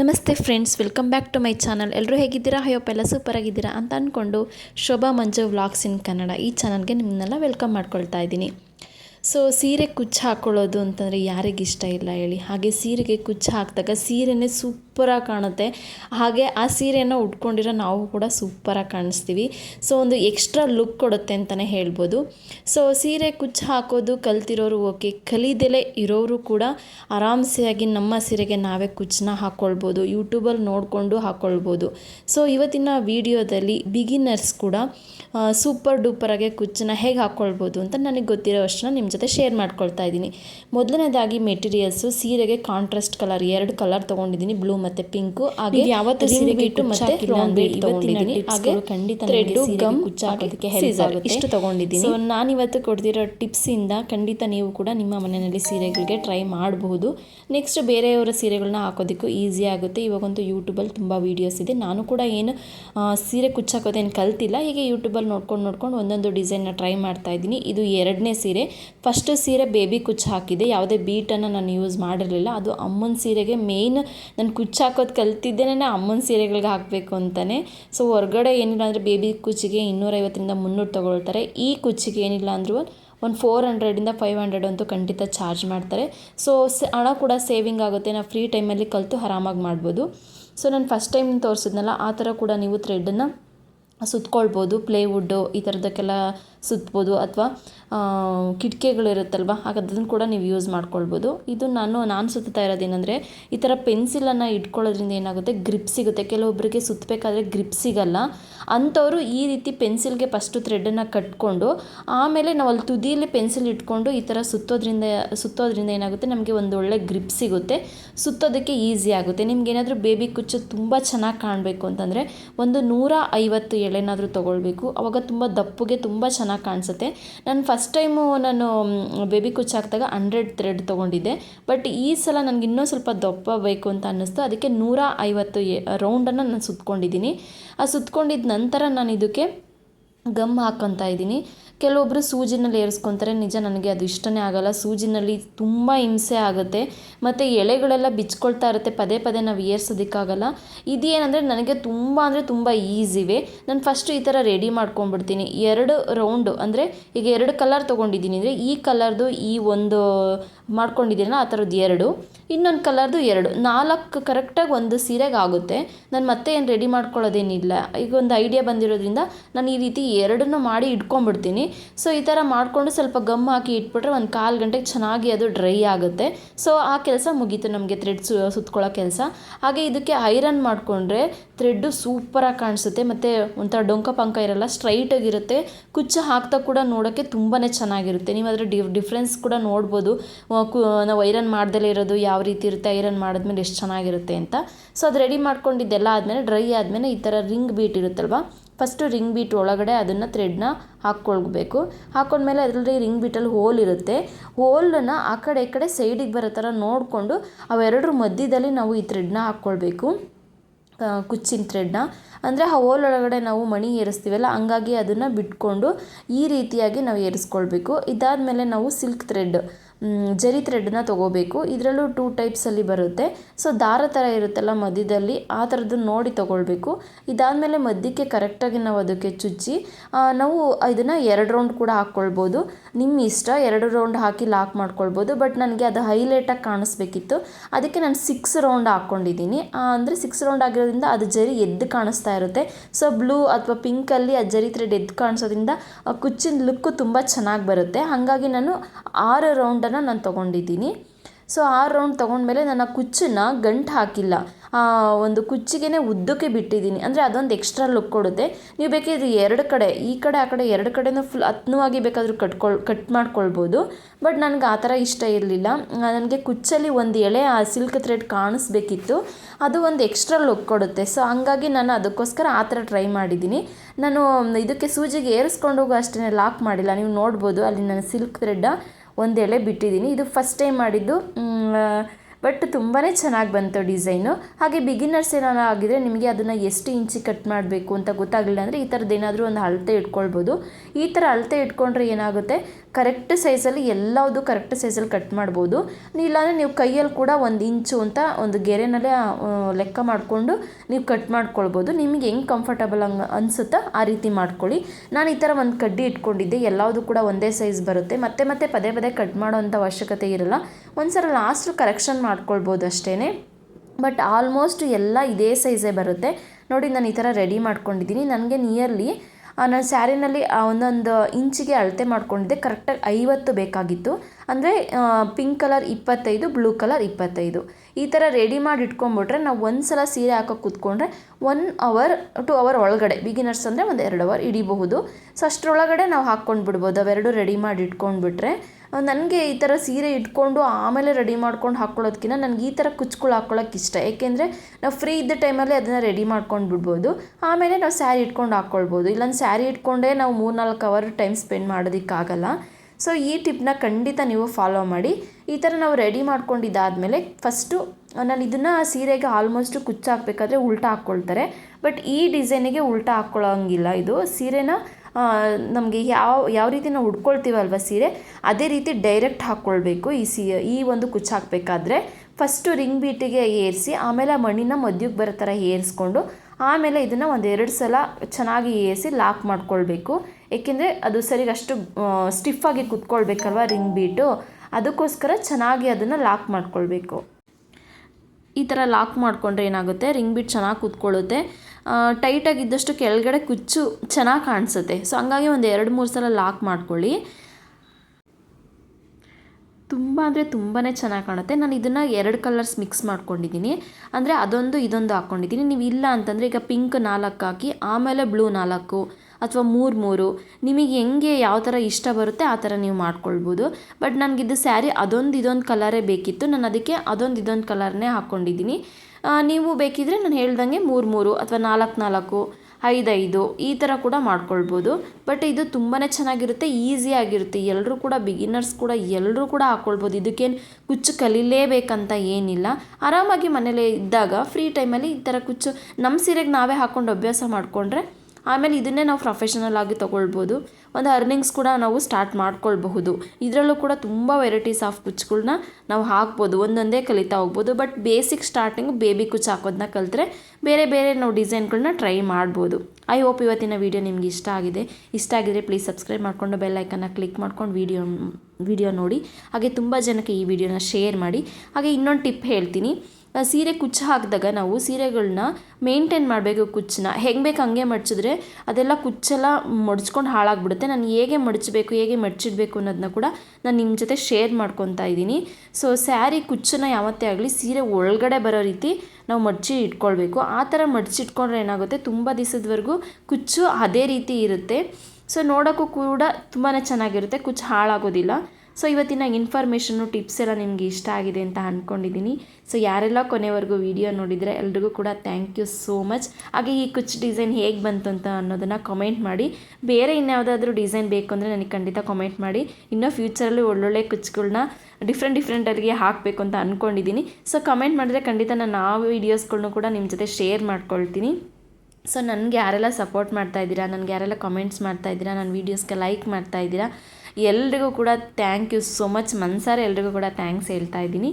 ನಮಸ್ತೆ friends, welcome back to my channel. ಎಲ್ಲರೂ ಹೇಗಿದ್ದೀರಾ? ಅಯ್ಯಪ್ಪ ಎಲ್ಲ ಸೂಪರ್ ಆಗಿದ್ದೀರಾ ಅಂತ ಅಂದ್ಕೊಂಡು ಶೋಭಾ ಮಂಜು ವ್ಲಾಗ್ಸ್ ಇನ್ ಕನ್ನಡ ಈ ಚಾನಲ್ಗೆ ನಿಮ್ಮನ್ನೆಲ್ಲ ವೆಲ್ಕಮ್ ಮಾಡ್ಕೊಳ್ತಾ ಇದ್ದೀನಿ. ಸೊ ಸೀರೆ ಕುಚ್ಚ ಹಾಕ್ಕೊಳ್ಳೋದು ಅಂತಂದರೆ ಯಾರಿಗಿಷ್ಟ ಇಲ್ಲ ಹೇಳಿ. ಹಾಗೆ ಸೀರೆಗೆ ಕುಚ್ಚ ಹಾಕಿದಾಗ ಸೀರೆನೇ ಸೂಪರಾಗಿ ಕಾಣುತ್ತೆ. ಹಾಗೆ ಆ ಸೀರೆಯನ್ನು ಉಟ್ಕೊಂಡಿರೋ ನಾವು ಕೂಡ ಸೂಪರಾಗಿ ಕಾಣಿಸ್ತೀವಿ. ಸೊ ಒಂದು ಎಕ್ಸ್ಟ್ರಾ ಲುಕ್ ಕೊಡುತ್ತೆ ಅಂತಲೇ ಹೇಳ್ಬೋದು. ಸೊ ಸೀರೆ ಕುಚ್ಚು ಹಾಕೋದು, ಕಲ್ತಿರೋರು ಓಕೆ ಕಲಿದೆಲೆ ಇರೋರು ಕೂಡ ಆರಾಮ್ಸೆಯಾಗಿ ನಮ್ಮ ಸೀರೆಗೆ ನಾವೇ ಕುಚ್ಚನ್ನ ಹಾಕ್ಕೊಳ್ಬೋದು ಯೂಟ್ಯೂಬಲ್ಲಿ ನೋಡಿಕೊಂಡು ಹಾಕ್ಕೊಳ್ಬೋದು ಸೊ ಇವತ್ತಿನ ವಿಡಿಯೋದಲ್ಲಿ ಬಿಗಿನರ್ಸ್ ಕೂಡ ಸೂಪರ್ ಡೂಪರಾಗೆ ಕುಚ್ಚನ್ನ ಹೇಗೆ ಹಾಕ್ಕೊಳ್ಬೋದು ಅಂತ ನನಗೆ ಗೊತ್ತಿರೋ ಅಷ್ಟನ್ನ ನಿಮ್ಮ ಜೊತೆ ಶೇರ್ ಮಾಡ್ಕೊಳ್ತಾ ಇದ್ದೀನಿ. ಮೊದಲನೇದಾಗಿ ಮೆಟೀರಿಯಲ್ಸು ಸೀರೆಗೆ ಕಾಂಟ್ರಾಸ್ಟ್ ಕಲರ್ ಎರಡು ಕಲರ್ ತೊಗೊಂಡಿದ್ದೀನಿ ಬ್ಲೂ ಪಿಂಕು ಹಾಗೆ ಯಾವತ್ತು ಸೀರೆ ಇಟ್ಟು ಮತ್ತೆ ರಾಂಗ್ ಬೀಟ್ ತಗೊಂಡಿದ್ದೀನಿ. ಹಾಗೆ ಖಂಡಿತ ಥ್ರೆಡ್ಡು ಗಮ್ ಕುಚ್ಚಾಕೋದಕ್ಕೆ ಹೆಲ್ಪ್ ಆಗುತ್ತೆ. ಇಷ್ಟು ತಗೊಂಡಿದ್ದೀನಿ. ಸೊ ನಾನು ಇವತ್ತು ಕೊಡ್ತಿರೋ ಟಿಪ್ಸಿಂದ ಖಂಡಿತ ನೀವು ಕೂಡ ನಿಮ್ಮ ಮನೆಯಲ್ಲಿ ಸೀರೆಗಳಿಗೆ ಟ್ರೈ ಮಾಡಬಹುದು. ನೆಕ್ಸ್ಟ್ ಬೇರೆಯವರ ಸೀರೆಗಳನ್ನ ಹಾಕೋದಕ್ಕೂ ಈಸಿ ಆಗುತ್ತೆ. ಇವಾಗಂತೂ ಯೂಟ್ಯೂಬಲ್ಲಿ ತುಂಬ ವೀಡಿಯೋಸ್ ಇದೆ. ನಾನು ಕೂಡ ಏನು ಸೀರೆ ಕುಚ್ಚಾಕೋದೇನು ಕಲ್ತಿಲ್ಲ. ಹೀಗೆ ಯೂಟ್ಯೂಬಲ್ಲಿ ನೋಡ್ಕೊಂಡು ನೋಡ್ಕೊಂಡು ಒಂದೊಂದು ಡಿಸೈನ್ನ ಟ್ರೈ ಮಾಡ್ತಾ ಇದ್ದೀನಿ. ಇದು ಎರಡನೇ ಸೀರೆ. ಫಸ್ಟ್ ಸೀರೆ ಬೇಬಿ ಕುಚ್ಚು ಹಾಕಿದೆ ಯಾವುದೇ ಬೀಟನ್ನು ನಾನು ಯೂಸ್ ಮಾಡಿರಲಿಲ್ಲ. ಅದು ಅಮ್ಮನ ಸೀರೆಗೆ ಮೇಯ್ನ್ ನನ್ನ ಕುಚ್ಚು ಹಾಕೋದು ಕಲ್ತಿದ್ದೇನೆ ಅಮ್ಮನ ಸೀರೆಗಳಿಗೆ ಹಾಕಬೇಕು ಅಂತಲೇ ಸೊ ಹೊರಗಡೆ ಏನಿಲ್ಲ ಅಂದರೆ ಬೇಬಿ ಕುಚ್ಚಿಗೆ ಇನ್ನೂರೈವತ್ತರಿಂದ ಮುನ್ನೂರು ತೊಗೊಳ್ತಾರೆ. ಈ ಕುಚ್ಚಿಗೆ ಏನಿಲ್ಲ ಅಂದರೂ ಒಂದು ಫೋರ್ ಹಂಡ್ರೆಡಿಂದ ಫೈವ್ ಹಂಡ್ರೆಡ್ ಅಂತೂ ಖಂಡಿತ ಚಾರ್ಜ್ ಮಾಡ್ತಾರೆ. ಸೊ, ಹಣ ಕೂಡ ಸೇವಿಂಗ್ ಆಗುತ್ತೆ. ನಾವು ಫ್ರೀ ಟೈಮಲ್ಲಿ ಕಲಿತು ಆರಾಮಾಗಿ ಮಾಡ್ಬೋದು. ಸೊ ನಾನು ಫಸ್ಟ್ ಟೈಮ್ ತೋರಿಸಿದ್ನಲ್ಲ, ಆ ಥರ ಕೂಡ ನೀವು ಥ್ರೆಡನ್ನು ಸುತ್ಕೊಳ್ಬೋದು. ಪ್ಲೇವುಡ್ಡು ಈ ಥರದಕ್ಕೆಲ್ಲ ಸುತ್ಬೋದು ಅಥವಾ ಕಿಟಕಿಗಳಿರುತ್ತಲ್ವ ಆಗ ಅದನ್ನು ಕೂಡ ನೀವು ಯೂಸ್ ಮಾಡ್ಕೊಳ್ಬೋದು. ಇದು ನಾನು ನಾನು ಸುತ್ತಾ ಇರೋದೇನೆಂದರೆ ಈ ಥರ ಪೆನ್ಸಿಲನ್ನು ಇಟ್ಕೊಳ್ಳೋದ್ರಿಂದ ಏನಾಗುತ್ತೆ ಗ್ರಿಪ್ ಸಿಗುತ್ತೆ. ಕೆಲವೊಬ್ಬರಿಗೆ ಸುತ್ತಬೇಕಾದ್ರೆ ಗ್ರಿಪ್ ಸಿಗಲ್ಲ. ಅಂಥವರು ಈ ರೀತಿ ಪೆನ್ಸಿಲ್ಗೆ ಫಸ್ಟು ಥ್ರೆಡನ್ನು ಕಟ್ಕೊಂಡು, ಆಮೇಲೆ ನಾವು ಅಲ್ಲಿ ತುದಿಯಲ್ಲಿ ಪೆನ್ಸಿಲ್ ಇಟ್ಕೊಂಡು ಈ ಥರ ಸುತ್ತೋದ್ರಿಂದ ಸುತ್ತೋದ್ರಿಂದ ಏನಾಗುತ್ತೆ, ನಮಗೆ ಒಂದು ಒಳ್ಳೆ ಗ್ರಿಪ್ ಸಿಗುತ್ತೆ. ಸುತ್ತೋದಕ್ಕೆ ಈಸಿ ಆಗುತ್ತೆ. ನಿಮ್ಗೆ ಏನಾದರೂ ಬೇಬಿ ಕುಚ್ಚು ತುಂಬ ಚೆನ್ನಾಗಿ ಕಾಣಬೇಕು ಅಂತಂದರೆ, ಒಂದು ನೂರ ಐವತ್ತು ಎಳೆನಾದರೂ ತೊಗೊಳ್ಬೇಕು. ಅವಾಗ ತುಂಬ ದಪ್ಪಗೆ ತುಂಬ ಚೆನ್ನಾಗಿ ಕಾಣಿಸುತ್ತೆ. ನಾನು ಫಸ್ಟ್ ಟೈಮು ನಾನು ಬೇಬಿ ಕುಚ್ಚು ಹಾಕಿದಾಗ ಹಂಡ್ರೆಡ್ ಥ್ರೆಡ್ ತೊಗೊಂಡಿದ್ದೆ. ಬಟ್ ಈ ಸಲ ನನಗೆ ಇನ್ನೂ ಸ್ವಲ್ಪ ದಪ್ಪ ಬೇಕು ಅಂತ ಅನ್ನಿಸ್ತು. ಅದಕ್ಕೆ ನೂರ ಐವತ್ತು ರೌಂಡನ್ನು ನಾನು ಸುತ್ಕೊಂಡಿದ್ದೀನಿ. ಆ ಸುತ್ಕೊಂಡಿದ್ದ ನಂತರ ನಾನು ಇದಕ್ಕೆ ಗಮ್ ಹಾಕ್ಕೊತಾ ಇದ್ದೀನಿ. ಕೆಲವೊಬ್ಬರು ಸೂಜಿನಲ್ಲಿ ಏರಿಸ್ಕೊತಾರೆ. ನಿಜ ನನಗೆ ಅದು ಇಷ್ಟನೇ ಆಗಲ್ಲ. ಸೂಜಿನಲ್ಲಿ ತುಂಬ ಹಿಂಸೆ ಆಗುತ್ತೆ. ಮತ್ತು ಎಳೆಗಳೆಲ್ಲ ಬಿಚ್ಕೊಳ್ತಾ ಇರುತ್ತೆ. ಪದೇ ಪದೇ ನಾವು ಏರ್ಸೋದಕ್ಕಾಗಲ್ಲ. ಇದೇನಂದರೆ ನನಗೆ ತುಂಬ ಅಂದರೆ ತುಂಬ ಈಸಿವೆ. ನಾನು ಫಸ್ಟು ಈ ಥರ ರೆಡಿ ಮಾಡ್ಕೊಂಡ್ಬಿಡ್ತೀನಿ. ಎರಡು ರೌಂಡು ಅಂದರೆ ಈಗ ಎರಡು ಕಲರ್ ತೊಗೊಂಡಿದ್ದೀನಿ. ಅಂದರೆ ಈ ಕಲರ್ದು ಈ ಒಂದು ಮಾಡ್ಕೊಂಡಿದ್ದೀನಲ್ಲ ಆ ಥರದ್ದು ಎರಡು. ಇನ್ನೊಂದು ಕಲರ್ದು ಎರಡು. ನಾಲ್ಕು ಕರೆಕ್ಟಾಗಿ ಒಂದು ಸೀರೆಗೆ ಆಗುತ್ತೆ ನಾನು ಮತ್ತೆ ಏನು ರೆಡಿ ಮಾಡ್ಕೊಳ್ಳೋದೇನಿಲ್ಲ. ಈಗ ಒಂದು ಐಡಿಯಾ ಬಂದಿರೋದ್ರಿಂದ ನಾನು ಈ ರೀತಿ ಎರಡನ್ನೂ ಮಾಡಿ ಇಟ್ಕೊಂಡ್ಬಿಡ್ತೀನಿ. ಸೊ ಈ ಥರ ಮಾಡಿಕೊಂಡು ಸ್ವಲ್ಪ ಗಮ್ ಹಾಕಿ ಇಟ್ಬಿಟ್ರೆ ಒಂದು ಕಾಲು ಗಂಟೆಗೆ ಚೆನ್ನಾಗಿ ಅದು ಡ್ರೈ ಆಗುತ್ತೆ. ಸೊ ಆ ಕೆಲಸ ಮುಗೀತು ನಮಗೆ ಥ್ರೆಡ್ ಸುತ್ಕೊಳ್ಳೋ ಕೆಲಸ. ಹಾಗೆ ಇದಕ್ಕೆ ಐರನ್ ಮಾಡಿಕೊಂಡ್ರೆ ಥ್ರೆಡ್ಡು ಸೂಪರಾಗಿ ಕಾಣಿಸುತ್ತೆ. ಮತ್ತು ಒಂಥರ ಡೊಂಕ ಪಂಕ ಇರಲ್ಲ ಸ್ಟ್ರೈಟಾಗಿರುತ್ತೆ ಕುಚ್ಚು ಹಾಕ್ತಾ ಕೂಡ ನೋಡೋಕ್ಕೆ ತುಂಬಾ ಚೆನ್ನಾಗಿರುತ್ತೆ. ನೀವು ಅದರ ಡಿಫ್ರೆನ್ಸ್ ಕೂಡ ನೋಡ್ಬೋದು. ಕು ನಾವು ಐರನ್ ಮಾಡ್ದಲೇ ಇರೋದು, ಯಾವ ರೀತಿ ಇರುತ್ತೆ, ಐರನ್ ಮಾಡಿದ್ಮೇಲೆ ಎಷ್ಟು ಚೆನ್ನಾಗಿರುತ್ತೆ ಅಂತ. ಸೊ ಅದು ರೆಡಿ ಮಾಡ್ಕೊಂಡಿದ್ದೆಲ್ಲ ಆದಮೇಲೆ ಡ್ರೈ ಆದಮೇಲೆ ಈ ಥರ ರಿಂಗ್ ಬೀಟ್ ಇರುತ್ತಲ್ವ? ಫಸ್ಟು ರಿಂಗ್ ಬೀಟ್ ಒಳಗಡೆ ಅದನ್ನು ಥ್ರೆಡ್ನ ಹಾಕ್ಕೊಳ್ಬೇಕು. ಹಾಕ್ಕೊಂಡ್ಮೇಲೆ ಅದರಲ್ಲಿ ರಿಂಗ್ ಬೀಟಲ್ಲಿ ಹೋಲ್ ಇರುತ್ತೆ. ಹೋಲನ್ನು ಆ ಕಡೆ, ಈ ಕಡೆ ಸೈಡಿಗೆ ಬರೋ ಥರ ನೋಡಿಕೊಂಡು ಅವೆರಡರ ಮಧ್ಯದಲ್ಲಿ ನಾವು ಈ ಥ್ರೆಡ್ನ ಹಾಕ್ಕೊಳ್ಬೇಕು. ಕುಚ್ಚಿನ ಥ್ರೆಡ್ನ ಅಂದರೆ ಆ ಹೋಲ್ ಒಳಗಡೆ ನಾವು ಮಣಿ ಏರಿಸ್ತೀವಲ್ಲ, ಹಂಗಾಗಿ ಅದನ್ನು ಬಿಟ್ಕೊಂಡು ಈ ರೀತಿಯಾಗಿ ನಾವು ಏರಿಸ್ಕೊಳ್ಬೇಕು. ಇದಾದಮೇಲೆ ನಾವು ಸಿಲ್ಕ್ ಥ್ರೆಡ್ ಜರಿ ಥ್ರೆಡ್ನ ತೊಗೋಬೇಕು. ಇದರಲ್ಲೂ ಟೂ ಟೈಪ್ಸಲ್ಲಿ ಬರುತ್ತೆ. ಸೊ ದಾರ ಥರ ಇರುತ್ತಲ್ಲ ಮಧ್ಯದಲ್ಲಿ, ಆ ಥರದ್ದು ನೋಡಿ ತೊಗೊಳ್ಬೇಕು. ಇದಾದಮೇಲೆ ಮಧ್ಯಕ್ಕೆ ಕರೆಕ್ಟಾಗಿ ನಾವು ಅದಕ್ಕೆ ಚುಚ್ಚಿ ನಾವು ಇದನ್ನು ಎರಡು ರೌಂಡ್ ಕೂಡ ಹಾಕ್ಕೊಳ್ಬೋದು ನಿಮ್ಮ ಇಷ್ಟ, ಎರಡು ರೌಂಡ್ ಹಾಕಿ ಲಾಕ್ ಮಾಡ್ಕೊಳ್ಬೋದು. ಬಟ್ ನನಗೆ ಅದು ಹೈಲೈಟಾಗಿ ಕಾಣಿಸ್ಬೇಕಿತ್ತು. ಅದಕ್ಕೆ ನಾನು ಸಿಕ್ಸ್ ರೌಂಡ್ ಹಾಕ್ಕೊಂಡಿದ್ದೀನಿ ಅಂದರೆ ಸಿಕ್ಸ್ ರೌಂಡ್ ಆಗಿರೋದ್ರಿಂದ ಅದು ಜರಿ ಎದ್ದು ಕಾಣಿಸ್ತಾ ಇರುತ್ತೆ. ಸೊ ಬ್ಲೂ ಅಥವಾ ಪಿಂಕಲ್ಲಿ ಆ ಜರಿ ಥ್ರೆಡ್ ಎದ್ದು ಕಾಣಿಸೋದ್ರಿಂದ ಕುಚ್ಚಿನ ಲುಕ್ಕು ತುಂಬ ಚೆನ್ನಾಗಿ ಬರುತ್ತೆ. ಹಾಗಾಗಿ ನಾನು ಆರು ರೌಂಡನ್ನು ನಾನು ತೊಗೊಂಡಿದ್ದೀನಿ. ಸೊ ಆ ರೌಂಡ್ ತೊಗೊಂಡ್ಮೇಲೆ ನಾನು ಕುಚ್ಚನ್ನ ಗಂಟು ಹಾಕಿಲ್ಲ. ಆ, ಒಂದು ಕುಚ್ಚಿಗೆನೇ ಉದ್ದಕ್ಕೆ ಬಿಟ್ಟಿದ್ದೀನಿ. ಅಂದರೆ ಅದೊಂದು ಎಕ್ಸ್ಟ್ರಾ ಲುಕ್ ಕೊಡುತ್ತೆ. ನೀವು ಬೇಕಿದ್ರೆ ಎರಡು ಕಡೆ, ಈ ಕಡೆ, ಆ ಕಡೆ ಎರಡು ಕಡೆನೂ ಫುಲ್ ಹತ್ನವಾಗಿ ಬೇಕಾದರೂ ಕಟ್ಕೊಳ್ ಕಟ್ ಮಾಡ್ಕೊಳ್ಬೋದು. ಬಟ್ ನನಗೆ ಆ ಥರ ಇಷ್ಟ ಇರಲಿಲ್ಲ. ನನಗೆ ಕುಚ್ಚಲ್ಲಿ ಒಂದು ಎಳೆ ಆ ಸಿಲ್ಕ್ ಥ್ರೆಡ್ ಕಾಣಿಸ್ಬೇಕಿತ್ತು. ಅದು ಒಂದು ಎಕ್ಸ್ಟ್ರಾ ಲುಕ್ ಕೊಡುತ್ತೆ. ಸೊ ಹಂಗಾಗಿ ನಾನು ಅದಕ್ಕೋಸ್ಕರ ಆ ಥರ ಟ್ರೈ ಮಾಡಿದ್ದೀನಿ. ನಾನು, ಇದಕ್ಕೆ ಸೂಜಿಗೆ ಏರಿಸ್ಕೊಂಡು ಹೋಗೋ ಅಷ್ಟೇ ಲಾಕ್ ಮಾಡಿಲ್ಲ. ನೀವು ನೋಡ್ಬೋದು, ಅಲ್ಲಿ ನನ್ನ ಸಿಲ್ಕ್ ಥ್ರೆಡ್ಡ ಒಂದು ಎಳೆ ಬಿಟ್ಟಿದ್ದೀನಿ. ಇದು ಫಸ್ಟ್ ಟೈಮ್ ಮಾಡಿದ್ದು. ಬಟ್ ತುಂಬಾ ಚೆನ್ನಾಗಿ ಬಂತು ಡಿಸೈನು. ಹಾಗೆ ಬಿಗಿನರ್ಸ್ ಏನಾರು ಆಗಿದ್ರೆ ನಿಮಗೆ ಅದನ್ನು ಎಷ್ಟು ಇಂಚಿ ಕಟ್ ಮಾಡಬೇಕು ಅಂತ ಗೊತ್ತಾಗಲಿಲ್ಲ ಅಂದರೆ ಈ ಥರದ್ದು ಏನಾದರೂ ಒಂದು ಅಳತೆ ಇಟ್ಕೊಳ್ಬೋದು. ಈ ಥರ ಅಳತೆ ಇಟ್ಕೊಂಡ್ರೆ ಏನಾಗುತ್ತೆ? ಕರೆಕ್ಟ್ ಸೈಜಲ್ಲಿ ಎಲ್ಲವುದು ಕರೆಕ್ಟ್ ಸೈಜಲ್ಲಿ ಕಟ್ ಮಾಡ್ಬೋದು. ಇಲ್ಲಾಂದರೆ ನೀವು ಕೈಯಲ್ಲಿ ಕೂಡ ಒಂದು ಇಂಚು ಅಂತ ಒಂದು ಗೆರೆನಲ್ಲೇ ಲೆಕ್ಕ ಮಾಡಿಕೊಂಡು ನೀವು ಕಟ್ ಮಾಡ್ಕೊಳ್ಬೋದು. ನಿಮಗೆ ಹೆಂಗೆ ಕಂಫರ್ಟಬಲ್ ಹಂಗೆ ಅನಿಸುತ್ತೋ ಆ ರೀತಿ ಮಾಡ್ಕೊಳ್ಳಿ. ನಾನು ಈ ಥರ ಒಂದು ಕಡ್ಡಿ ಇಟ್ಕೊಂಡಿದ್ದೆ, ಎಲ್ಲವುದು ಕೂಡ ಒಂದೇ ಸೈಜ್ ಬರುತ್ತೆ. ಮತ್ತೆ ಮತ್ತೆ ಪದೇ ಪದೇ ಕಟ್ ಮಾಡೋವಂಥ ಅವಶ್ಯಕತೆ ಇರಲ್ಲ. ಒಂದ್ಸಲ ಲಾಸ್ಟ್ ಕರೆಕ್ಷನ್ ಮಾಡ್ಕೊಳ್ಬೋದು ಅಷ್ಟೇ ಬಟ್ ಆಲ್ಮೋಸ್ಟ್ ಎಲ್ಲ ಇದೇ ಸೈಜೇ ಬರುತ್ತೆ. ನೋಡಿ, ನಾನು ಈ ಥರ ರೆಡಿ ಮಾಡ್ಕೊಂಡಿದ್ದೀನಿ. ನನಗೆ ನಿಯರ್ಲಿ ನಾನು ಸ್ಯಾರಿನಲ್ಲಿ ಒಂದೊಂದು ಇಂಚಿಗೆ ಅಳತೆ ಮಾಡಿಕೊಂಡಿದ್ದೆ. ಕರೆಕ್ಟಾಗಿ ಐವತ್ತು ಬೇಕಾಗಿತ್ತು. ಅಂದರೆ ಪಿಂಕ್ ಕಲರ್ ಇಪ್ಪತ್ತೈದು ಬ್ಲೂ ಕಲರ್ ಇಪ್ಪತ್ತೈದು. ಈ ಥರ ರೆಡಿ ಮಾಡಿ ಇಟ್ಕೊಂಡ್ಬಿಟ್ರೆ ನಾವು ಒಂದು ಸಲ ಸೀರೆ ಹಾಕೋಕೆ ಕೂತ್ಕೊಂಡ್ರೆ ಒನ್ ಅವರ್ ಟು ಅವರ್ ಒಳಗಡೆ ಬಿಗಿನರ್ಸ್ ಅಂದರೆ ಒಂದು ಎರಡು ಅವರ್ ಹಿಡಿಬಹುದು. ಸೊ ಅಷ್ಟರೊಳಗಡೆ ನಾವು ಹಾಕ್ಕೊಂಡು ಬಿಡ್ಬೋದು ಅವೆರಡು ರೆಡಿ ಮಾಡಿ ಇಟ್ಕೊಂಡ್ಬಿಟ್ರೆ ನನಗೆ ಈ ಥರ ಸೀರೆ ಇಟ್ಕೊಂಡು ಆಮೇಲೆ ರೆಡಿ ಮಾಡ್ಕೊಂಡು ಹಾಕ್ಕೊಳ್ಳೋದಕ್ಕಿಂತ ನನಗೆ ಈ ಥರ ಕುಚ್ಗಳು ಹಾಕ್ಕೊಳ್ಳೋಕೆ ಇಷ್ಟ. ಏಕೆಂದರೆ ನಾವು ಫ್ರೀ ಇದ್ದ ಟೈಮಲ್ಲಿ ಅದನ್ನು ರೆಡಿ ಮಾಡ್ಕೊಂಡು ಬಿಡ್ಬೋದು. ಆಮೇಲೆ ನಾವು ಸ್ಯಾರಿ ಇಟ್ಕೊಂಡು ಹಾಕ್ಕೊಳ್ಬೋದು ಇಲ್ಲಾಂದ್ರೆ ಸ್ಯಾರಿ ಇಟ್ಕೊಂಡೇ ನಾವು ಮೂರು ನಾಲ್ಕು ಅವರ್ ಟೈಮ್ ಸ್ಪೆಂಡ್ ಮಾಡೋದಕ್ಕಾಗಲ್ಲ. ಸೊ ಈ ಟಿಪ್ನ ಖಂಡಿತ ನೀವು ಫಾಲೋ ಮಾಡಿ. ಈ ಥರ ನಾವು ರೆಡಿ ಮಾಡ್ಕೊಂಡಿದ್ದಾದಮೇಲೆ ಫಸ್ಟು ನಾನು ಇದನ್ನು ಸೀರೆಗೆ ಆಲ್ಮೋಸ್ಟು ಕುಚ್ಚು ಹಾಕಬೇಕಾದ್ರೆ ಉಲ್ಟಾ ಹಾಕ್ಕೊಳ್ತಾರೆ ಬಟ್ ಈ ಡಿಸೈನಿಗೆ ಉಲ್ಟಾ ಹಾಕ್ಕೊಳ್ಳೋಂಗಿಲ್ಲ ಇದು ಸೀರೆನ ನಮಗೆ ಯಾವ ಯಾವ ರೀತಿ ನಾವು ಉಟ್ಕೊಳ್ತೀವಲ್ವ ಸೀರೆ, ಅದೇ ರೀತಿ ಡೈರೆಕ್ಟ್ ಹಾಕ್ಕೊಳ್ಬೇಕು ಈ ಸೀ ಈ ಒಂದು ಕುಚ್ಚು ಹಾಕಬೇಕಾದ್ರೆ ಫಸ್ಟು ರಿಂಗ್ ಬೀಟಿಗೆ ಏರಿಸಿ, ಆಮೇಲೆ ಆ ಮಣ್ಣಿನ ಮಧ್ಯಕ್ಕೆ ಬರೋ ಥರ ಏರಿಸ್ಕೊಂಡು, ಆಮೇಲೆ ಇದನ್ನು ಒಂದು ಎರಡು ಸಲ ಚೆನ್ನಾಗಿ ಏರಿಸಿ ಲಾಕ್ ಮಾಡ್ಕೊಳ್ಬೇಕು. ಏಕೆಂದರೆ ಅದು ಸರಿಗೆ ಅಷ್ಟು ಸ್ಟಿಫಾಗಿ ಕುತ್ಕೊಳ್ಬೇಕಲ್ವ ರಿಂಗ್ ಬೀಟು ಅದಕ್ಕೋಸ್ಕರ ಚೆನ್ನಾಗಿ ಅದನ್ನು ಲಾಕ್ ಮಾಡ್ಕೊಳ್ಬೇಕು. ಈ ಥರ ಲಾಕ್ ಮಾಡಿಕೊಂಡ್ರೆ ಏನಾಗುತ್ತೆ? ರಿಂಗ್ ಬಿಟ್ ಚೆನ್ನಾಗಿ ಕೂತ್ಕೊಳ್ಳುತ್ತೆ. ಟೈಟಾಗಿದ್ದಷ್ಟು ಕೆಳಗಡೆ ಕುಚ್ಚು ಚೆನ್ನಾಗಿ ಕಾಣಿಸುತ್ತೆ. ಸೊ ಹಂಗಾಗಿ ಒಂದು ಎರಡು ಮೂರು ಸಲ ಲಾಕ್ ಮಾಡ್ಕೊಳ್ಳಿ. ತುಂಬ ಅಂದರೆ ತುಂಬಾ ಚೆನ್ನಾಗಿ ಕಾಣುತ್ತೆ. ನಾನು ಇದನ್ನು ಎರಡು ಕಲರ್ಸ್ ಮಿಕ್ಸ್ ಮಾಡ್ಕೊಂಡಿದ್ದೀನಿ ಅಂದರೆ ಅದೊಂದು, ಇದೊಂದು ಹಾಕ್ಕೊಂಡಿದ್ದೀನಿ ನೀವು ಇಲ್ಲ ಅಂತಂದರೆ ಈಗ ಪಿಂಕ್ ನಾಲ್ಕು ಹಾಕಿ, ಆಮೇಲೆ ಬ್ಲೂ ನಾಲ್ಕು ಅಥವಾ ಮೂರು ಮೂರು. ನಿಮಗೆ ಹೆಂಗೆ ಯಾವ ಥರ ಇಷ್ಟ ಬರುತ್ತೆ ಆ ಥರ ನೀವು ಮಾಡ್ಕೊಳ್ಬೋದು. ಬಟ್ ನನಗಿದ್ದು ಸ್ಯಾರಿ ಅದೊಂದು, ಇದೊಂದು ಕಲರೇ ಬೇಕಿತ್ತು. ನಾನು ಅದಕ್ಕೆ ಅದೊಂದು, ಇದೊಂದು ಕಲರ್ನೇ ಹಾಕ್ಕೊಂಡಿದ್ದೀನಿ ನೀವು ಬೇಕಿದ್ರೆ ನಾನು ಹೇಳ್ದಂಗೆ ಮೂರು ಮೂರು ಅಥವಾ ನಾಲ್ಕು ನಾಲ್ಕು ಐದೈದು ಈ ಥರ ಕೂಡ ಮಾಡ್ಕೊಳ್ಬೋದು. ಬಟ್ ಇದು ತುಂಬಾ ಚೆನ್ನಾಗಿರುತ್ತೆ ಈಸಿಯಾಗಿರುತ್ತೆ ಎಲ್ಲರೂ ಕೂಡ ಬಿಗಿನರ್ಸ್ ಕೂಡ ಎಲ್ಲರೂ ಕೂಡ ಹಾಕ್ಕೊಳ್ಬೋದು ಇದಕ್ಕೇನು ಕುಚ್ಚು ಕಲೀಲೇಬೇಕಂತ ಏನಿಲ್ಲ. ಆರಾಮಾಗಿ ಮನೇಲೇ ಇದ್ದಾಗ ಫ್ರೀ ಟೈಮಲ್ಲಿ ಈ ಥರ ಕುಚ್ಚು ನಮ್ಮ ಸೀರೆಗೆ ನಾವೇ ಹಾಕ್ಕೊಂಡು ಅಭ್ಯಾಸ ಮಾಡಿಕೊಂಡ್ರೆ ಆಮೇಲೆ ಇದನ್ನೇ ನಾವು ಪ್ರೊಫೆಷನಲ್ ಆಗಿ ತೊಗೊಳ್ಬೋದು. ಒಂದು ಅರ್ನಿಂಗ್ಸ್ ಕೂಡ ನಾವು ಸ್ಟಾರ್ಟ್ ಮಾಡ್ಕೊಳ್ಬಹುದು. ಇದರಲ್ಲೂ ಕೂಡ ತುಂಬ ವೆರೈಟೀಸ್ ಆಫ್ ಕುಚ್ಗಳನ್ನ ನಾವು ಹಾಕ್ಬೋದು. ಒಂದೊಂದೇ ಕಲಿತಾ ಹೋಗ್ಬೋದು. ಬಟ್ ಬೇಸಿಕ್ ಸ್ಟಾರ್ಟಿಂಗ್ ಬೇಬಿ ಕುಚ್ಚು ಹಾಕೋದನ್ನ ಕಲಿತ್ರೆ ಬೇರೆ ಬೇರೆ ನಾವು ಡಿಸೈನ್ಗಳನ್ನ ಟ್ರೈ ಮಾಡ್ಬೋದು. ಐ ಹೋಪ್ ಇವತ್ತಿನ ವೀಡಿಯೋ ನಿಮ್ಗೆ ಇಷ್ಟ ಆಗಿದೆ. ಇಷ್ಟ ಆಗಿದ್ರೆ ಪ್ಲೀಸ್ ಸಬ್ಸ್ಕ್ರೈಬ್ ಮಾಡಿಕೊಂಡು ಬೆಲ್ ಐಕನ್ನ ಕ್ಲಿಕ್ ಮಾಡ್ಕೊಂಡು ವೀಡಿಯೋ ವಿಡಿಯೋ ನೋಡಿ. ಹಾಗೆ ತುಂಬ ಜನಕ್ಕೆ ಈ ವಿಡಿಯೋನ ಶೇರ್ ಮಾಡಿ. ಹಾಗೆ ಇನ್ನೊಂದು ಟಿಪ್ ಹೇಳ್ತೀನಿ. ಸೀರೆ ಕುಚ್ಚು ಹಾಕಿದಾಗ ನಾವು ಸೀರೆಗಳನ್ನ ಮೇಂಟೈನ್ ಮಾಡಬೇಕು ಕುಚ್ಚನ್ನ. ಹೆಂಗೆ ಬೇಕು ಹಂಗೆ ಮಡ್ಚಿದ್ರೆ ಅದೆಲ್ಲ ಕುಚ್ಚೆಲ್ಲ ಮಡ್ಚ್ಕೊಂಡು ಹಾಳಾಗ್ಬಿಡುತ್ತೆ. ನಾನು ಹೇಗೆ ಮಡಚಬೇಕು, ಹೇಗೆ ಮಡ್ಚಿಡಬೇಕು ಅನ್ನೋದನ್ನ ಕೂಡ ನಾನು ನಿಮ್ಮ ಜೊತೆ ಶೇರ್ ಮಾಡ್ಕೊತಾ ಇದ್ದೀನಿ. ಸೊ ಸ್ಯಾರಿ ಕುಚ್ಚನ್ನ ಯಾವತ್ತೇ ಆಗಲಿ ಸೀರೆ ಒಳಗಡೆ ಬರೋ ರೀತಿ ನಾವು ಮಡಚಿ ಇಟ್ಕೊಳ್ಬೇಕು. ಆ ಥರ ಮಡಚಿಟ್ಕೊಂಡ್ರೆ ಏನಾಗುತ್ತೆ? ತುಂಬ ದಿವಸದವರೆಗೂ ಕುಚ್ಚು ಅದೇ ರೀತಿ ಇರುತ್ತೆ. ಸೊ ನೋಡೋಕ್ಕೂ ಕೂಡ ತುಂಬಾ ಚೆನ್ನಾಗಿರುತ್ತೆ. ಕುಚ್ಚು ಹಾಳಾಗೋದಿಲ್ಲ. ಸೊ ಇವತ್ತಿನ ಇನ್ಫಾರ್ಮೇಷನ್ನು ಟಿಪ್ಸ್ ಎಲ್ಲ ನಿಮಗೆ ಇಷ್ಟ ಆಗಿದೆ ಅಂತ ಅಂದ್ಕೊಂಡಿದ್ದೀನಿ ಸೊ ಯಾರೆಲ್ಲ ಕೊನೆವರೆಗೂ ವಿಡಿಯೋ ನೋಡಿದರೆ ಎಲ್ರಿಗೂ ಕೂಡ ಥ್ಯಾಂಕ್ ಯು ಸೋ ಮಚ್ ಹಾಗೆ ಈ ಕುಚ್ ಡಿಸೈನ್ ಹೇಗೆ ಬಂತು ಅಂತ ಅನ್ನೋದನ್ನು ಕಮೆಂಟ್ ಮಾಡಿ. ಬೇರೆ ಇನ್ಯಾವುದಾದ್ರೂ ಡಿಸೈನ್ ಬೇಕು ಅಂದರೆ ನನಗೆ ಖಂಡಿತ ಕಮೆಂಟ್ ಮಾಡಿ. ಇನ್ನೂ ಫ್ಯೂಚರಲ್ಲಿ ಒಳ್ಳೊಳ್ಳೆ ಕುಚ್ಗಳನ್ನ ಡಿಫ್ರೆಂಟ್ ಡಿಫ್ರೆಂಟಲ್ಲಿಗೆ ಹಾಕಬೇಕು ಅಂತ ಅಂದ್ಕೊಂಡಿದ್ದೀನಿ ಸೊ ಕಮೆಂಟ್ ಮಾಡಿದ್ರೆ ಖಂಡಿತ ನಾನು ಆ ವೀಡಿಯೋಸ್ಗಳನ್ನೂ ಕೂಡ ನಿಮ್ಮ ಜೊತೆ ಶೇರ್ ಮಾಡ್ಕೊಳ್ತೀನಿ. ಸೊ ನನಗೆ ಯಾರೆಲ್ಲ ಸಪೋರ್ಟ್ ಮಾಡ್ತಾ ಇದ್ದೀರಾ, ನನಗೆ ಯಾರೆಲ್ಲ ಕಮೆಂಟ್ಸ್ ಮಾಡ್ತಾ ಇದ್ದೀರಾ ನನ್ನ ವೀಡಿಯೋಸ್ಗೆ ಲೈಕ್ ಮಾಡ್ತಾ ಇದ್ದೀರಾ ಎಲ್ರಿಗೂ ಕೂಡ ಥ್ಯಾಂಕ್ ಯು ಸೋ ಮಚ್ ಮನ್ಸಾರೆ ಎಲ್ರಿಗೂ ಕೂಡ ಥ್ಯಾಂಕ್ಸ್ ಹೇಳ್ತಾ ಇದ್ದೀನಿ.